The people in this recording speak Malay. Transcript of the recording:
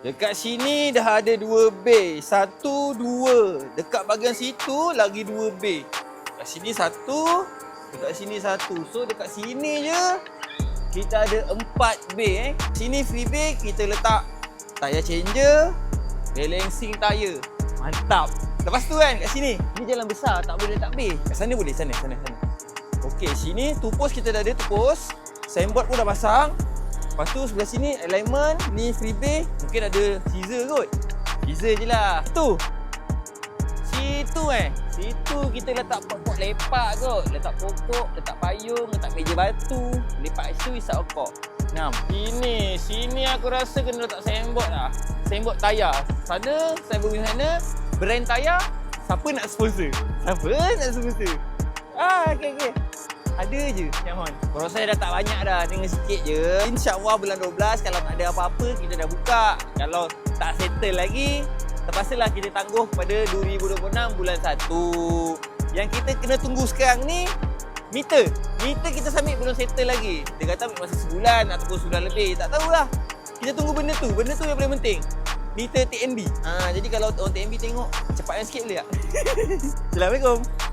Dekat sini dah ada dua bay. Satu, dua. Dekat bahagian situ lagi dua bay. Dekat sini satu. Dekat sini satu. So dekat sini je kita ada empat bay eh. Sini free bay kita letak tayar changer, balancing tayar. Mantap. Lepas tu kan kat sini. Ni jalan besar tak boleh letak bay. Kat sana boleh. Sana, sana, sana. Okey, sini tupus kita dah ada tupus. Signboard pun dah pasang. Lepas tu sebelah sini alignment, ni freebie, mungkin ada scissor kot. Scissor je lah. Tu. Situ eh. Situ kita letak pot-pot lepak kot. Letak pokok, letak payung, letak meja batu. Lepak isu isap okok. Enam. Sini, sini aku rasa kena letak signboard lah. Signboard tayar. Sana, signboard di sana. Brand tayar, siapa nak sponsor? Siapa nak sponsor? Ah, okey okey. Ada je Yaman. Proses dah tak banyak dah, tinggal sikit je. InsyaAllah bulan 12 kalau tak ada apa-apa kita dah buka. Kalau tak settle lagi, terpaksalah kita tangguh pada 2026 bulan 1. Yang kita kena tunggu sekarang ni meter. Meter kita submit belum settle lagi. Dia kata ambil masa sebulan ataupun sebulan lebih. Tak tahulah. Kita tunggu benda tu. Benda tu yang paling penting. Meter TNB. Ha, jadi kalau orang TNB tengok, cepatkan sikit boleh tak? Assalamualaikum.